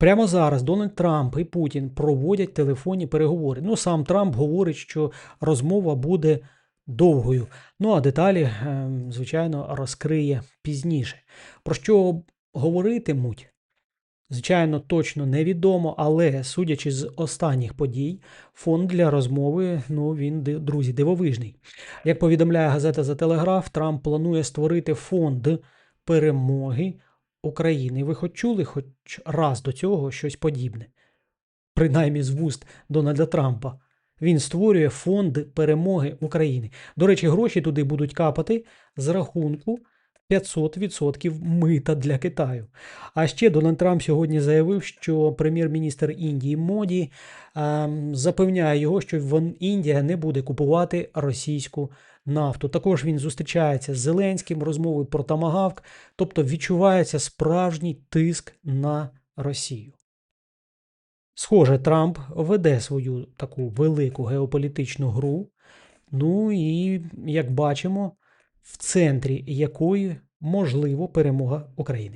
Прямо зараз Дональд Трамп і Путін проводять телефонні переговори. Ну, сам Трамп говорить, що розмова буде довгою. Ну а деталі, е, звичайно, розкриє пізніше. Про що говоритимуть? Звичайно, точно невідомо, але судячи з останніх подій, фон для розмови, ну він друзі, дивовижний. Як повідомляє газета за Телеграф, Трамп планує створити фонд перемоги України. Ви хоч чули хоч раз до цього щось подібне? Принаймні з вуст Дональда Трампа. Він створює фонд перемоги України. До речі, гроші туди будуть капати з рахунку 500% мита для Китаю. А ще Дональд Трамп сьогодні заявив, що прем'єр-міністр Індії Моді ем, запевняє його, що Індія не буде купувати російську нафту. Також він зустрічається з Зеленським, розмови про Тамагавк, тобто відчувається справжній тиск на Росію. Схоже, Трамп веде свою таку велику геополітичну гру. Ну і, як бачимо, в центрі якої можливо перемога України.